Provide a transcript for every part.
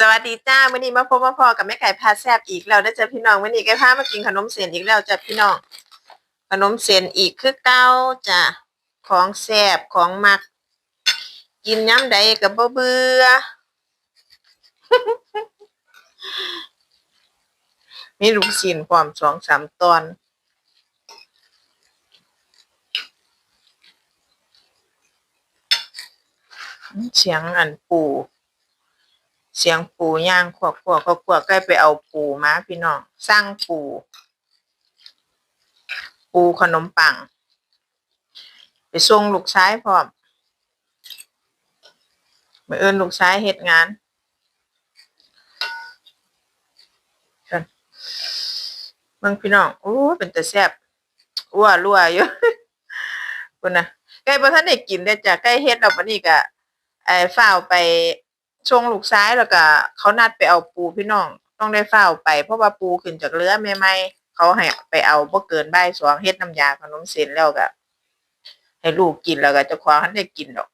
สวัสดีจ้าวันนี้มาพบมาพอกับแม่ไก่พาแซบอีกแล้วนะจ๊ะพี่น้องวันนี้ไก่พามากินขนมเส้นอีกแล้วจ้ะพี่น้อง ขนมเส้นอีกคือเก้าจ้ะของแซบของมัก กินย้ำใดกับบ่เบื่อมีลูกศิลความสองสามตอนเสียงอันปู เสียงปูย่างขวบขวบขวบขวบใกล้ไปเอาปูมาพี่น้องสร้างปู ปูขนมปัง ไปส่งลูกชายพร้อมมาเอินลูกชายเหตุงานเมืองพี่น้องโอ้เป็นแต่แซ่บอ้วรั่วอยู่คุณนะใกล้พอท่านได้กินได้จ้ะใกล้เฮ็ดแล้ววันนี้ก็ไอ้ฝ้าไป ช่วงลูกซ้ายแล้วก็เขานัดไปเอาปูพี่น้อง ต้องได้เฝ้าไป เพราะว่าปูขึ้นจากเรือใหม่ๆเขาให้ไปเอาบ่เกินใบ่ายสองเฮ็ดน้ำยาขนมเส้นแล้วก็ให้ลูกกินแล้วก็จะควงทันได้กินดอก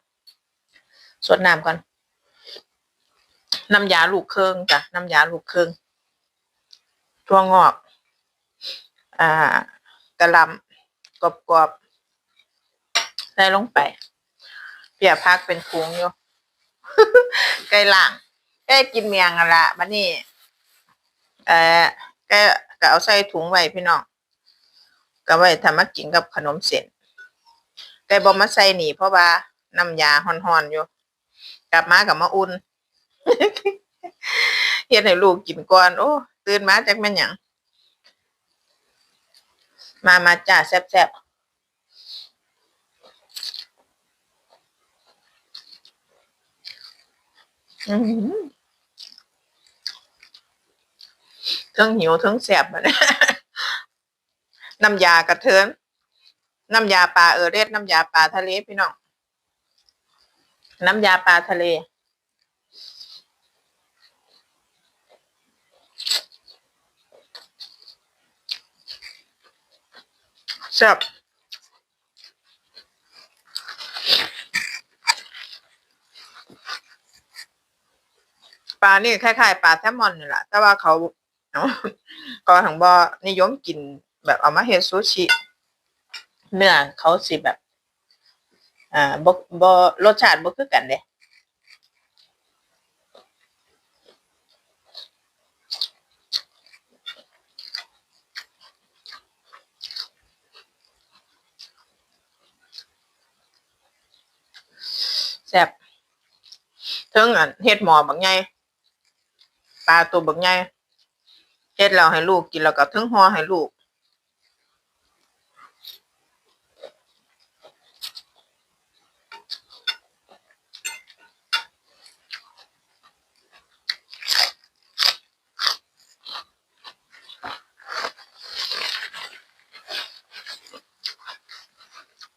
สดน้ำก่อนน้ำยาลูกเครื่องจ้ะน้ำยาลูกเครื่องทั่วงอก อ่ากระลำกรอบๆใส่ลงไปเปียพักเป็นพุงอยู่ ไก่ล่างไก่กินเมียงอะละบัดนี้เออไก่ก็เอาใส่ถุงไว้พี่น้องก็ไว้ทำมากินกับขนมเส้นไก่บ่มาใส่หนีเพราะว่าน้ำยาฮ้อนๆอยู่ กลับมากับมาอุ่นเฮ็ดให้ลูกกินก่อนโอ้ตื่นมาจักแม่หยังมามาจ้าแซ่บๆอื้อหือเทั้งหิวทั้งแซ่บอะเนี่ยน้ำยากระเทินน้ำยาปลาเออเรศน้ำยาปลาทะเลพี่น้อง น้ำยาปลาทะเลแซ่บ ปลานี่คล้ายๆปลาแซลมอนนี่แหละแต่ว่าเขาก็ทางบ่นิยมกินแบบเอามาเฮ็ดซูชิเนื้อเขาสิแบบ อ่าบ่บ่รสชาติบ่คือกันเด้แซ่บเทิงอันเฮ็ดหมอบักใหญ่ป ลาตัวบักใหญ่เฮ็ดแล้วให้ลูกกินแล้วก็เทิงห่อให้ลูก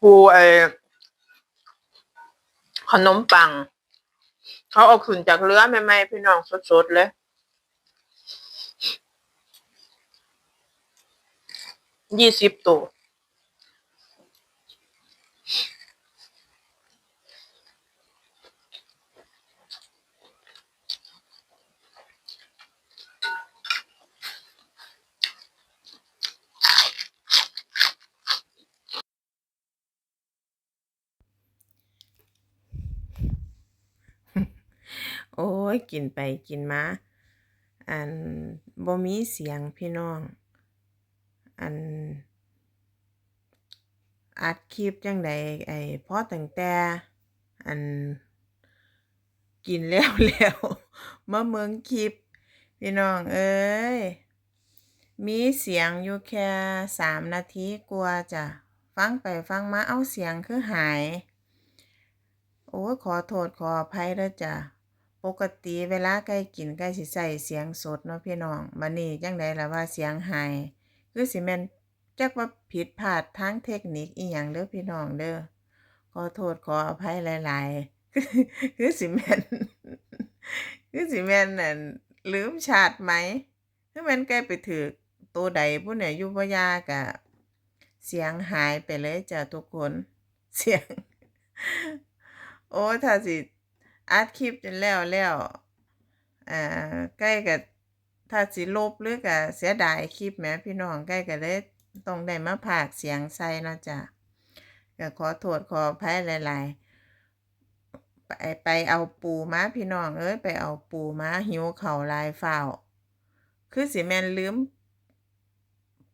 ปูไอขนมปัง เขาเอาขึ้นจากเรือใหม่ๆพี่น้องสดๆเลย ยี่สิบตัวโอ้ย กินไปกินมา อันบ่มีเสียงพี่น้อง อันอัดคลิปจังใดไอ้พอตั้งแต่อันกินแล้วแล้วมาเมืองคลิป พี่น้องเอ้ย มีเสียงอยู่แค่สามนาทีกว่าจ้ะฟังไปฟังมาเอาเสียงคือหาย โอ้ขอโทษขออภัยเด้อจ้ะปกติเวลาใกล้กินใกล้สิใส่เสียงสดเนาะพี่น้องบัดนี้จังไดล่ะว่าเสียงหาย คือสิแม่นจักว่าผิดพลาดทางเทคนิคอีหยังเด้อพี่น้องเด้อขอโทษขออภัยหลายๆ คือสิแม่นคือสิแม่นนั่นลืมชาติไหมคือแม่นใกล้ไปถือตัวใดผู้เนี่ยยู่บ่ยากะเสียงหายไปเลยจ้ะทุกคน เสียง โอ้ถ้าสิอัดคลิปจนแล้วแล้วอ่าใกล้กับ ถ้าสิลบหรือก็เสียดายคลิปแหมพี่น้องใกล้ก็เลยต้องได้มาพากเสียงใส่นาะจ้ะก็ขอโทษขออภัยหลาย ๆ ไปไปเอาปูมาพี่น้องเอ้ยไปเอาปูมาหิวเข่าลายฝ้าคือสิแมนลืม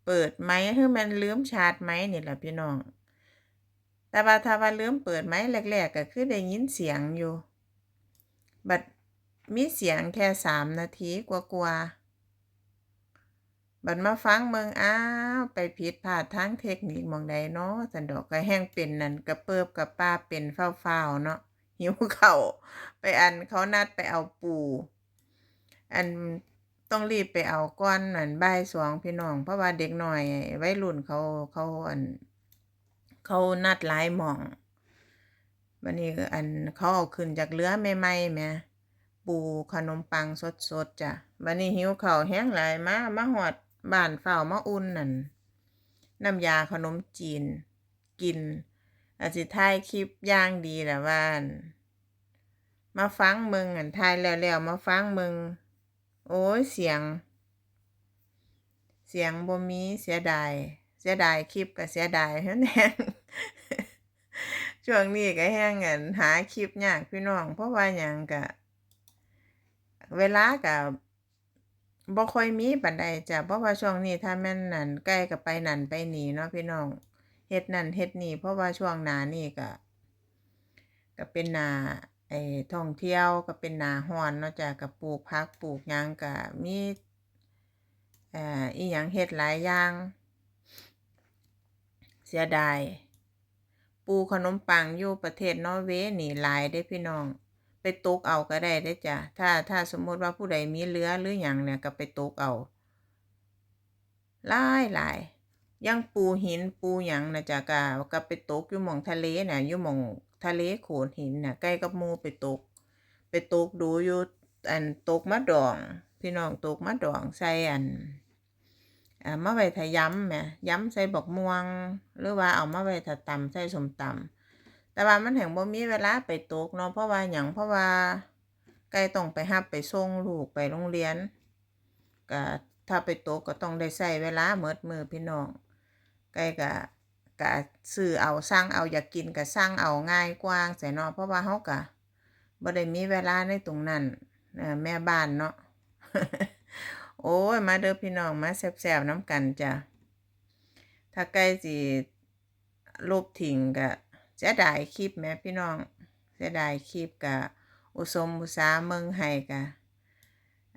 เปิดไหมคือแมนลืมชาร์จไหมนี่แหละพี่น้อง แต่ว่าถ้าว่าลืมเปิดไหมแรก ๆ ก็คือได้ยินเสียงอยู่ บัดมีเสียงแค่สามนาทีกว่าๆ บัดมาฟังเมืองอ้าวไปผิดพลาดทางเทคนิคมองใดเนาะสันดอกก็แห้งเป็นนั่นกระเปิบกระป้าเป็นเฝ้าๆเนาะหิวเข่าไปอันเขานัดไปเอาปู อันต้องรีบไปเอาก้อนนั่นบ่ายสองพี่น้อง เพราะว่าเด็กหน่อยไวัยรุ่นเขาเขาอัน เขานัดหลายหม่องวันนี้อันเขาเอาขึ้นจากเรือใหม่ๆแหม่ปูขนมปังสดๆจ้ะวันนี้หิวเข้าแห้งหลายมามาหอด บ้านเฝ้ามาอุ่นนั่นน้ำยาขนมจีน กินอาจสิถ่ายคลิปย่างดีแหละว่านมาฟังมึงอันถ่ายแล้วๆมาฟังมึง โอ้ยเสียง เสียงบ่มีเสียดายเสียดายคลิปก็เสียดายแฮงช่วงนี้ก็แห้งอันหาคลิปยากพี่น้อง เพราะว่าหยังก็เวลาก็ บ่ค่อยมีปานใดจ้ะเพราะว่าช่วงนี้ถ้าแม่นนั่นใกล้ก็ไปนั่นไปนี่เนาะพี่น้องเฮ็ดนั่นเฮ็ดนี่เพราะว่าช่วงหนานี่ก็ก็เป็นหนาไอ้ท่องเที่ยวก็เป็นหนาร้อนเนาะจ้ะก็ปลูกผักปลูกหยังก็มีเอ่ออีหยังเฮ็ดหลายอย่างเสียดาย ปูขนมปังอยู่ประเทศนอร์เวย์นี่หลายได้พี่น้อง ไปตกเอาก็ได้ได้จ้ะถ้าถ้าสมมติว่าผู้ใดมีเรือหรืออย่างเนี่ยก็ไปตกเอาหลายหลายยังปูหินปูหยังนะจ้ะก็ก็ไปตกอยู่หม่องทะเลน่ะอยู่หม่องทะเลโขดหินน่ะใกล้กับมูไปตก ไปตกดูอยู่อันตกมะดอง พี่น้องตกมะดองใส่อันอ่ามาไว้ถ้าย้ำแหมย้ำใส่บักม่วง หรือว่าเอามาไว้ถ้าตำใส่สมตำ แต่ว่ามันแห่งบ่มีเวลาไปตกเนาะเพราะว่าหยังเพราะว่าไกลต้องไปรับไปส่งลูกไปโรงเรียนก็ถ้าไปตกก็ต้องได้ใช้เวลาเมิดมือพี่น้องไกลก็ก็ซื้อเอาสั่งเอาอยากกินก็สั่งเอาง่ายกว่างใส่เนาะเพราะว่าเฮาก็บ่ได้มีเวลาในตรงนั้นแม่บ้านเนาะโอ้ยมาเด้อพี่น้องมาแซ่บๆน้ำกันจ้ะถ้าใกล้สิลบทิ้งก็ เสียดายคลิปแม่พี่น้องเสียดายคลิปก็อุสมอุสาเมืองให้ก็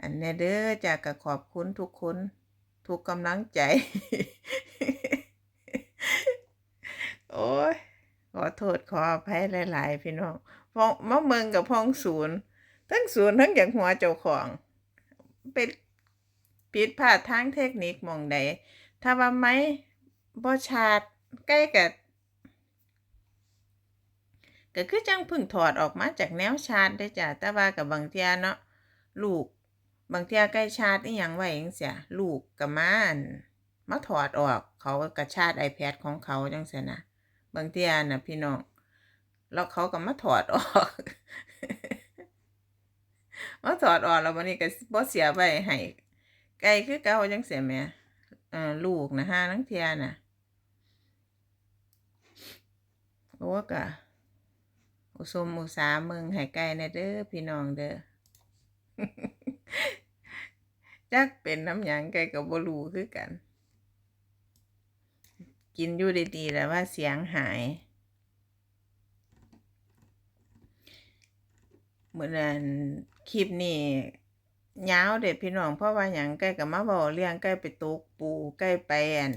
อันเนี้ยเด้อจะก็ขอบคุณทุกคนทุกกำลังใจ โอ้ยขอโทษขออภัยหลาย ๆ พี่น้องพองมาเมืองกับพองศูนย์ทั้งศูนย์ทั้งอย่างหัวเจ้าของเป็นผิดพลาดทางเทคนิคมองใดถ้าว่าไม้บ่ชาดใกล้กับ ก็คือจังพึ่งถอดออกมาจากแนวชาร์จได้จ้ะแต่ว่ากับบางเทียเนาะลูก บางเทียใกล้ชาร์จอีหยังไว้จังซี่ลูกก็มมันมาถอดออกเขาก็ชาร์จ iPad ของเขาจังซี่นะบางเทียนะพี่น้องแล้วเขาก็มาถอดออกมาถอดออกแล้ววันนี้ก็บ่เสียไว้ให้ไกลคือเก่าจังซี่แม่ลูกนะห้านังเทียน่ะโอ้ก็ อุสมอุสาเมืองให้ไกลน่เด้อพี่น้องเด้อจักเป็นน้ำหยังไกลก็บ่รู้คือกัน กินอยู่ดีๆแล้วว่าเสียงหายเหมือนนคลิปนี้ยาวเด็ดพี่น้องเพราะว่าหยังใกล้กับมาบอกเรื่องใกล้ไปตกปูใกล้ไปแอน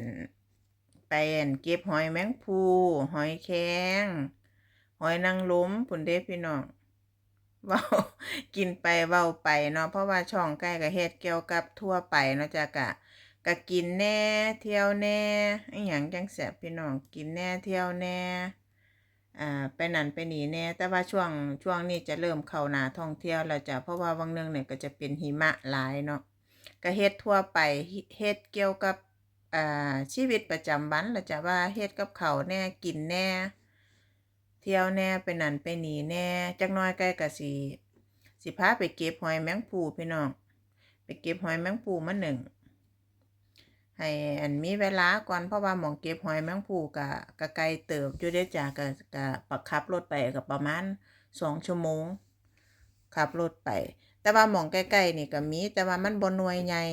ไปอันเก็บหอยแมงภูหอยแครง หอยนางรมพุ่นเด้พี่น้องเว้ากินไปเว้าไปเนาะเพราะว่าช่องใกล้กับเฮ็ดเกี่ยวกับทั่วไปเนาะจ้ะกะกะกินแน่เที่ยวแน่อีหยังจังแซ่บพี่น้องกินแน่เที่ยวแน่อ่าไปนั่นไปนี่แน่แต่ว่าช่วงช่วงนี้จะเริ่มเข้าหนาท่องเที่ยวแล้วจ้ะเพราะว่าวังเนึงเนี่ยก็จะเป็นหิมะหลายเนาะก็เฮ็ดทั่วไปเฮ็ดเกี่ยวกับอ่าชีวิตประจำวันแล้วจ้ะว่าเฮ็ดกับเขาแน่กินแน่ เที่ยวแน่ไปนั่นไปนี่แน่จักน้อยใกล้ก็สิสิพาไปเก็บหอยแมงปูพี่น้องไปเก็บหอยแมงปูมาหนึ่งให้อันมีเวลาก่อนเพราะว่าหมองเก็บหอยแมงปูกะกะไกลเติบอยู่ได้จ้ะกะกะปักขับรถไปก็ประมาณสองชั่วโมงขับรถไป แต่ว่าหมองใกล้ๆนี่ก็มีแต่ว่ามันบ่หน่วยใหญ่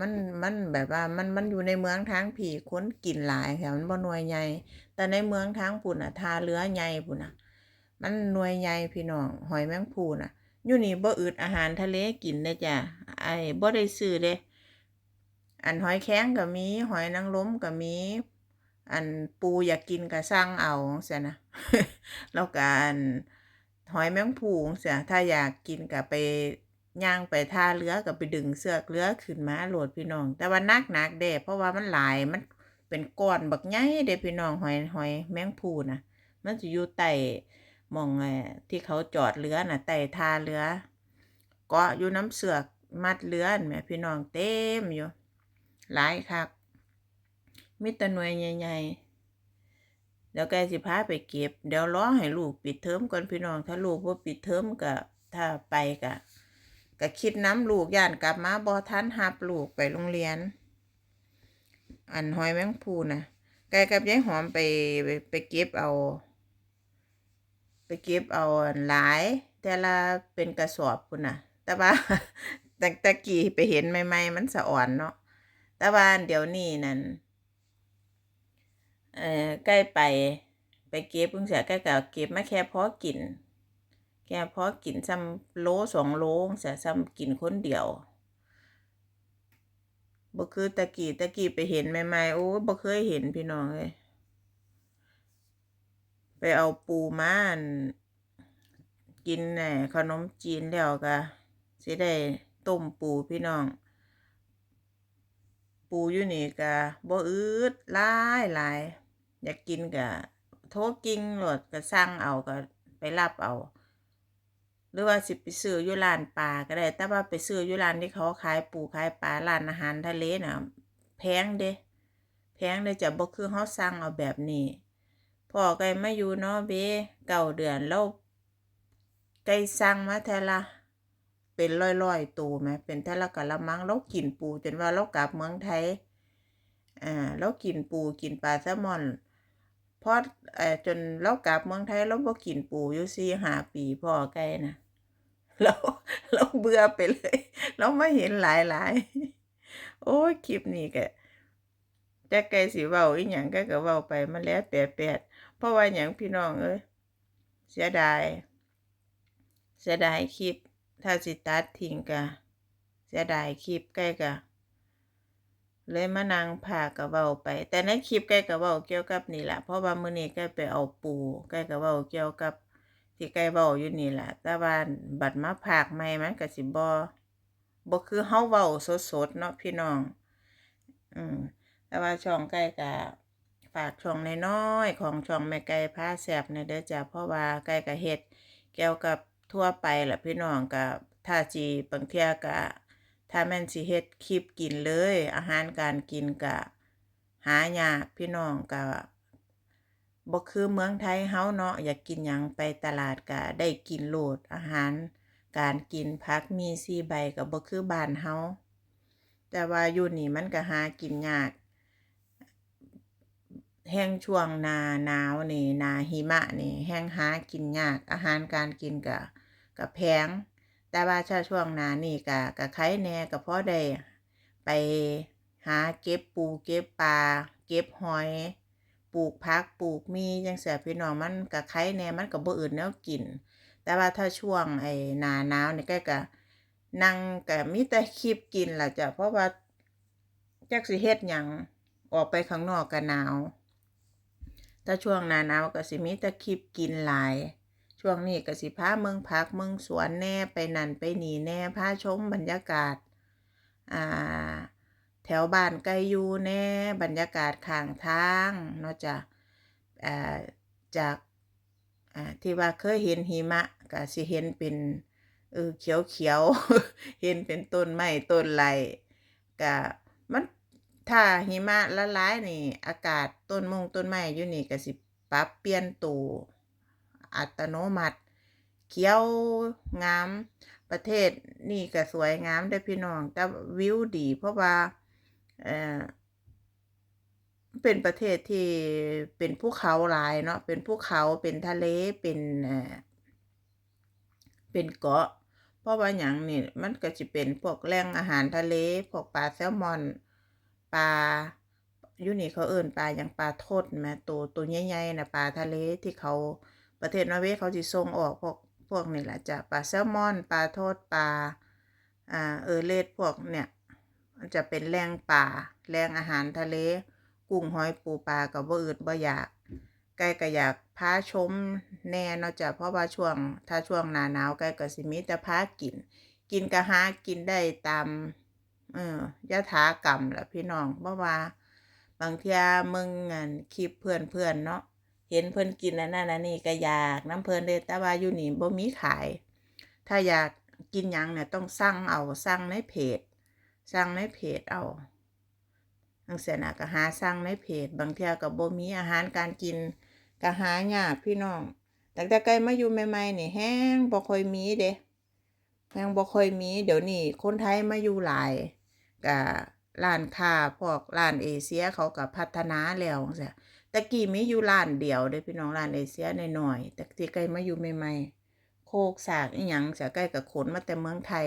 มันมันแบบว่ามันมันอยู่ในเมืองทางผีค้นกินหลายค่ะมันบ่หน่วยใหญ่แต่ในเมืองทางปุ่นน่ะทาเรือใหญ่ปุ่นน่ะ มันหน่วยใหญ่พี่น้องหอยแมงภูน่ะอยู่นี่บ่อึดอาหารทะเลกินได้จ้ะไอ้บ่ได้ซื้อเด้อันหอยแข้งก็มี หอยนางรมก็มี อันปูอยากกินก็สั่งเอาเสียนะแล้วก็อันหอยแมงภูเสียถ้าอยากกินก็ไป ย่างไปท่าเรือก็ไปดึงเสือกเรือขึ้นมาโหลดพี่น้อง แต่ว่านักหนักเด้เพราะว่ามันหลายมันเป็นก้อนบักใหญ่เด้พี่น้องหอยหอยแมงภูนะมันจะอยู่ใต้มองไอ้ที่เขาจอดเรือน่ะใต้ท่าเรือเกาะอยู่น้ำเสือกมัดเรือนแหมพี่น้องเต็มอยู่ หลายคักมีแต่หน่วยใหญ่ๆเดี๋ยวแกสิพาไปเก็บ เดี๋ยวรอให้ลูกปิดเทอมก่อนพี่น้อง ถ้าลูกว่าปิดเทอมก็ถ้าไปก็ ก็คิดน้ำลูกย่านกลับมาบ่ทันหับลูกไปโรงเรียน อันหอยแมงภูน่ะแกกับยายหอมไปไปไปเก็บเอา ไปเก็บเอาหลาย แต่ละเป็นกระสอบพุ่นน่ะแต่ว่าแต่ตะกี้ไปเห็นใหม่ๆมันสะอ่อนเนาะแต่ว่าเดี๋ยวนี้นั่นเออใกล้ไปไปเก็บเพิ่งเสียใกล้กับเก็บมาแค่พอกิน แค่พอกินซ้ำโลสองโลเสียซ้ำกินคนเดียวบ่คือตะกี้ตะกี้ไปเห็นใหม่ๆโอ้บ่เคยเห็นพี่น้องเลยไปเอาปูม่านกินแหน่ขนมจีนแล้วก็สิได้ต้มปูพี่น้อง ปูอยู่นี่ก็บ่อืดหลายหลายอยากกินก็โทรกิ่งโหลดก็สั่งเอาก็ไปรับเอา หรือว่าสิไปซื้ออยู่ร้านปลาก็ได้ แต่ว่าไปซื้ออยู่ร้านที่เขาขายปูขายปลาร้านอาหารทะเลน่ะแพงเด้แพงเด้จะบ่คือเฮาสั่งเอาแบบนี้พ่อไก่มาอยู่เนาะเบเก้าเดือนแล้วไก่สั่งมาแทละเป็นร้อยๆตัวแหมเป็นแต่ละกะละมังเรากินปูจนว่าเรากลับเมืองไทยอ่าเรากินปูกินปลาแซลมอนพอเออจนเรากลับเมืองไทยเราบ่กินปูอยู่สี่ห้าปีพ่อไก่นะ เราเราเบื่อไปเลย เราไม่เห็นหลายหลายโอ้ยคลิปนี้แกแต่ไกสิเว้าอีหยังก็ก็เว้าไปมันแล้วแปดๆเพราะว่าหยังพี่น้องเอ้ยเสียดาย เสียดายคลิป ถ้าสิตัดทิ้งก็เสียดายคลิปใกล้ก็เลยมานั่งพากกะเว้าไป แต่ในคลิปใกล้กะเว้าเกี่ยวกับนี่แหละเพราะว่ามือนี้ใกล้ไปเอาปูใกล้กะเว้าเกี่ยวกับ ที่ใกล้เว้าอยู่นี่แหละแต่ว่าบัดมาพากใหม่มันก็สิบ่บ่คือเฮาเว้าสดๆเนาะพี่น้อง อืมแต่ว่าช่องใกล้กะฝากช่องน้อยๆของช่องแม่ไก่พาแซ่บในเด้อจ้ะเพราะว่าใกล้กะเฮ็ดเกี่ยวกับทั่วไปแหละพี่น้องก็ถ้าสิบางเที่ยก็ถ้าแม่นสิเฮ็ดคลิปกินเลย อาหารการกินก็หายากพี่น้องก็ บ่คือเมืองไทยเฮาเนาะอยากกินหยังไปตลาดก็ได้กินโลดอาหาร การกินผักมีสี่ใบก็บ่คือบ้านเฮาแต่ว่าอยู่นี่มันก็หากินยากแห้งช่วงนาหนาวนี่นาหิมะนี่แห้งหากินยากอาหารการกินก็ก็แพงแต่ว่าถ้าช่วงนานี่ก็ก็ไข่แหน่ก็พอได้ไปหาเก็บปูเก็บปลาเก็บหอย ปลูกผักปลูกมีจังซี่พี่น้องมันก็ไข่แน่มันก็บ่อื่นแนวกิน แต่ว่าถ้าช่วงไอ้หนาหนาวนี่ก็ก็นั่งก็มีแต่คลิปกินล่ะจ้ะเพราะว่าจักสิเฮ็ดหยังออกไปข้างนอกก็หนาวถ้าช่วงหนาหนาวก็สิมีแต่คลิปกินหลาย ช่วงนี้ก็สิพาเมืองพักเมืองสวนแน่ไปนั่นไปนี่แน่พาชมบรรยากาศอ่า แถวบ้านไกลอยู่แน่บรรยากาศข้างทางเนาะจ้ะจากที่ว่าเคยเห็นหิมะก็สิเห็นเป็นเออเขียวเขียวเห็นเป็นต้นไม้ต้นไรก็มันถ้าหิมะละลายนี่ อากาศต้นมงต้นไม้อยู่นี่ก็สิปรับเปลี่ยนตัวอัตโนมัติ เขียวงามประเทศนี่ก็สวยงามได้พี่น้อง แต่วิวดีเพราะว่า เออเป็นประเทศที่เป็นภูเขาหลายเนาะเป็นภูเขาเป็นทะเลเป็นเป็นเกาะ เพราะว่าหยังนี่มันก็สิเป็นพวกแหล่งอาหารทะเลพวกปลาแซลมอนปลายูนี่เขาเอิ้นปลาหยังปลาทดแหมตัวตัวใหญ่ๆนะปลาทะเลที่เขาประเทศนอร์เวย์เขาสิส่งออกพวกพวกนี่แหละจ้ะปลาแซลมอนปลาทดปลาอ่าเออเลดพวกเนี่ย มันจะเป็นแหล่งป่าแหล่งอาหารทะเล กุ้งหอยปูปลาก็บ่อืดบ่อยากไก่ก็อยากพาชมแน่เนาะจ้ะเพราะว่าช่วงถ้าช่วงหนาหนาวไก่ก็สิมีแต่พากิน กินก็หากินได้ตามเอ่อยะถากรรมแหละพี่น้องเพราะว่า บางเทียมึงอันคลิปเพื่อนๆเนาะเห็นเพิ่อนกินอันนั้นอันนี้ก็อยากน้ำเพิ่นเด้แต่ว่าอยู่นี่บ่มีขาย ถ้าอยากกินยังเนี่ยต้องสั่งเอาสั่งในเพจ สั่งในเพจเอาจังซี่น่ะก็หาสั่งในเพจ บางเที่ยก็บ่มีอาหารการกินก็หายากพี่น้องตั้งแต่ไกลมาอยู่ใหม่ๆนี่แฮงบ่ค่อยมีเด้แฮงบ่ค่อยมี เดี๋ยวนี้คนไทยมาอยู่หลายก็ร้านค้าพวกร้านเอเชียเขาก็พัฒนาแล้วจังซี่ตะกี้มีอยู่ร้านเดียวเด้พี่น้องร้านเอเชียน้อยๆแต่ที่ไกลมาอยู่ใหม่ๆโคกสากอีหยังจะใกล้กับขนมาแต่เมืองไทย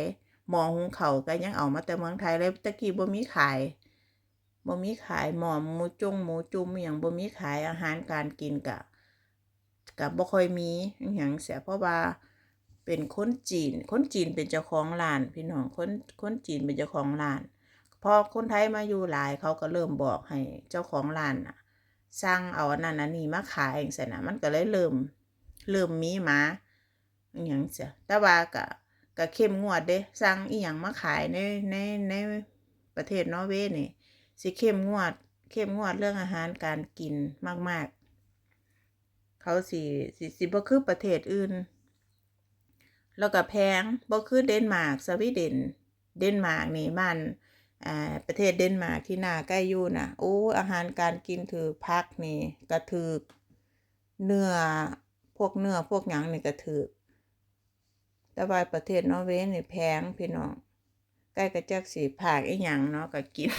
หมอหุงเขาก็ยังเอามาแต่เมืองไทยเลยตะกี้บ่มีขายบ่มีขายหมอหมูจุ้งหมูจุ่มอย่างบ่มีขายอาหารการกินกะกะบ่ค่อยมีอย่างเสียเพราะว่าเป็นคนจีน คนจีนเป็นเจ้าของร้าน พี่น้องคนคนจีนเป็นเจ้าของร้าน พอคนไทยมาอยู่หลายเขาก็เริ่มบอกให้เจ้าของร้านน่ะสั่งเอาอันนั้นอันนี้มาขายจังซี่นะมันก็เลยเริ่มเริ่มมีมาอย่างเสียแต่ว่าก็ ก็เข้มงวดเด้สั่งอีหยังมาขายในในในประเทศนอร์เวย์นี่สิเข้มงวด เข้มงวดเรื่องอาหารการกินมาก ๆ เขาสิสิสิบ่คือประเทศอื่น แล้วก็แพงบ่คือเดนมาร์กสวีเดนเดนมาร์กนี่บ้านอ่าประเทศเดนมาร์กที่น่าใกล้อยู่น่ะโอ้อาหารการกินถือพักนี่ก็ถือเนื้อพวกเนื้อพวกหยังนี่ก็ถือ แต่ว่าประเทศนอร์เวย์นี่แพงพี่น้องใกล้กระจักสิภาคอีหยังเนาะก็กิน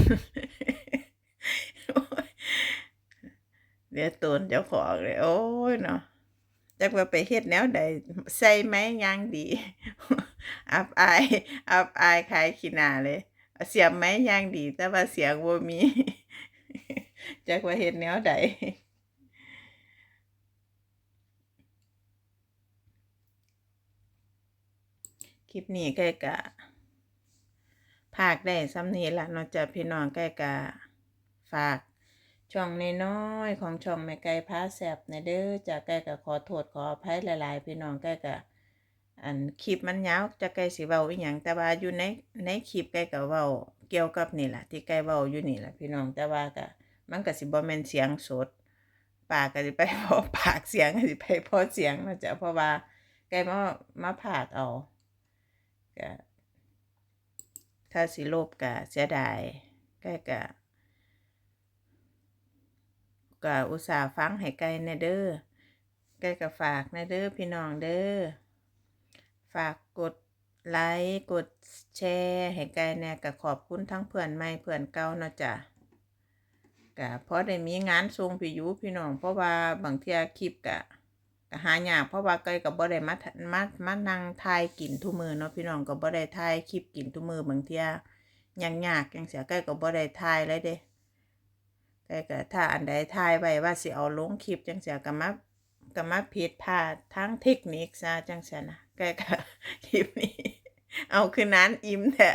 เดี๋ยวตนเจ้าของเลย โอ้ยเนาะจักว่าไปเฮ็ดแนวใดใส่ไหมยางดี อับอาย อับอายขายขี้หน้าเลย เสียบไหมยางดี แต่ว่าเสียงบ่มีจักว่าเฮ็ดแนวใด ลิปนี้ใกล้กะภาคได้ซ้ำนี้ละนาะจ้ะพี่น้องใกล้กะฝากช่องน้อยของช่องแม่ไก่พาแซบในเด้อจะใกล้กับขอโทษขออภัยหลาย ๆ พี่น้องใกล้กับอันคลิปมันยาวจะใกล้สิเว้าอีหยังแต่ว่าอยู่ในในคลิปใกล้กับเว้าเกี่ยวกับนี่แหละที่ใกล้เว้าอยู่นี่แหละพี่น้องแต่ว่าก็มันก็สิบ่แม่นเสียงสด ปากก็สิไปพอปากเสียงก็สิไปพอเสียงเนะจ้ะเพราะว่าใกล้มามาผากเอา ก็ถ้าสิลบก็เสียดายใกล้ก็ก็อุตส่าห์ฟังให้ไกลแน่เด้อไกลก็ฝากแน่เด้อพี่น้องเด้อฝากกดไลค์กดแชร์ให้ไกลแน่ก็ขอบคุณทั้งเพื่อนใหม่เพื่อนเก่าเนาะจ้ะก็เพราะได้มีงานส่งพี่ยูพี่น้องเพราะว่าบางเทียคลิปก็ ก็หายากเพราะว่าไกลก็บ่ได้มามามานั่งถ่ายกินทุมือเนาะพี่น้องก็บ่ได้ถ่ายคลิปกินทุมือบางเที่ยยากๆจังเสียไกลก็บ่ได้ถ่ายเลยเด้แต่ก็ถ้าอันใดทายไว้ว่าสิเอาลงคลิปจังเสียก็มาก็มาผิดพลาดทั้งเทคนิคซะจังเสียนะแกก็คลิปนี้ เอาคือนั้นอิ่มแท้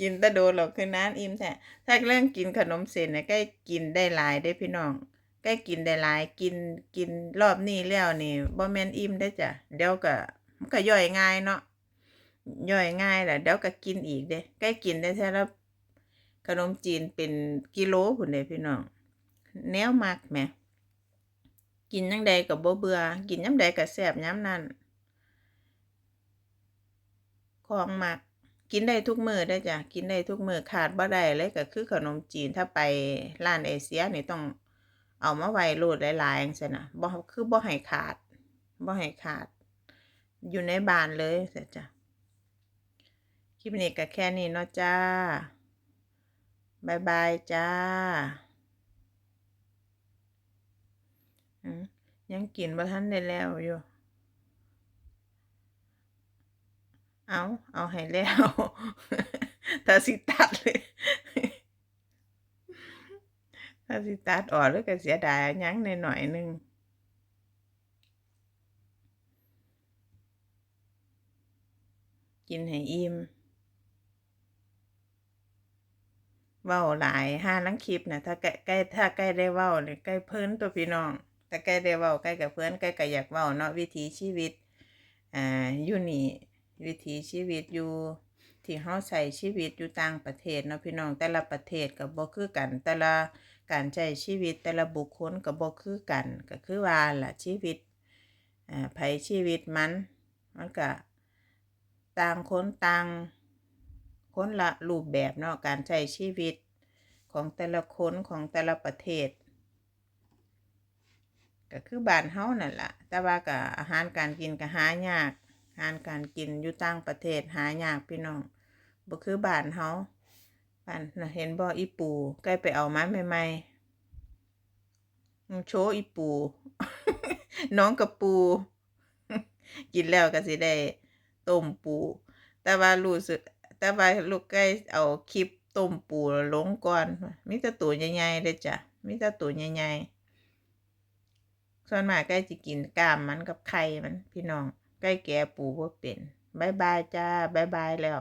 กินตะโดนหรอกคือนั้นอิ่มแท้ถ้าเรื่องกินขนมเส้นเนี่ยใกล้กินได้หลายได้พี่น้อง ใกล้กินได้หลาย กินกินรอบนี้แล้วนี่บ่แม่นอิ่มได้จ้ะเดี๋ยวก็มันก็ย่อยง่ายเนาะย่อยง่ายแหละเดี๋ยวก็กินอีกเด้ใกล้กินได้แท้แล้วขนมจีนเป็นกิโลพุ่นเด้พี่น้องแนวมักแหมกินยังใดก็บ่เบื่อกินยามใดก็แซ่บยามนั้นของมักกินได้ทุกมือได้จ้ะกินได้ทุกมือขาดบ่ได้เลยก็คือขนมจีนถ้าไปร้านเอเชียนี่ต้อง เอามาไว้โหลดหลายๆจังซี่นะบ่คือบ่ให้ขาดบ่ให้ขาด อยู่ในบ้านเลยเสียจ้ะคลิปนี้ก็แค่นี้เนาะจ้าบายบายจ้าอืมยังกินบ่ทันได้แล้วอยู่ เอา เอาให้แล้วถ้าสิตัดเลย ถ้าสิตัดออกแล้วก็เสียดายยังหน่อยหนึงกินให้อิ่มเว้าหลายห้าลังคลิปนะถ้าใกล้ถ้าใกล้ได้เว้าเนี่ยใกล้เพิ่นตัวพี่น้องถ้าใกล้ได้เว้าใกล้กับเพิ่อนใกล้ก็อยากเว้าเนาะวิถีชีวิตอ่าอยู่นี่วิถีชีวิตอยู่ที่เฮาใช้ชีวิตอยู่ต่างประเทศเนาะพี่น้องแต่ละประเทศก็บ่คือกันแต่ละ การใช้ชีวิตแต่ละบุคคลก็บ่คือกันก็คือว่าล่ะชีวิตอ่าไผชีวิตมัน มันก็ต่างคนต่างคนละรูปแบบเนาะการใช้ชีวิตของแต่ละคนของแต่ละประเทศ ก็คือบ้านเฮานั่นล่ะแต่ว่าก็อาหารการกินก็หายากอาหารการกินอยู่ต่างประเทศหายากพี่น้องบ่คือบ้านเฮา บ้านนะเห็นบ่อีปูใกล้ไปเอาไมาใหม่ๆโชว์อีปู น้องกับปู กินแล้วก็สิได้ต้มปู แต่ว่ารู้สึกแต่ว่าลูกไก่เอาคลิปต้มปูลงก่อนมีแต่ตัวใหญ่ๆเลยจ้ะมีแต่ตัวใหญ่ๆส่วนมากไก่จะกินกล้ามมันกับไข่มันพี่น้องไก่แก่ปูบ่เป็นบายบายจ้าบายบายแล้ว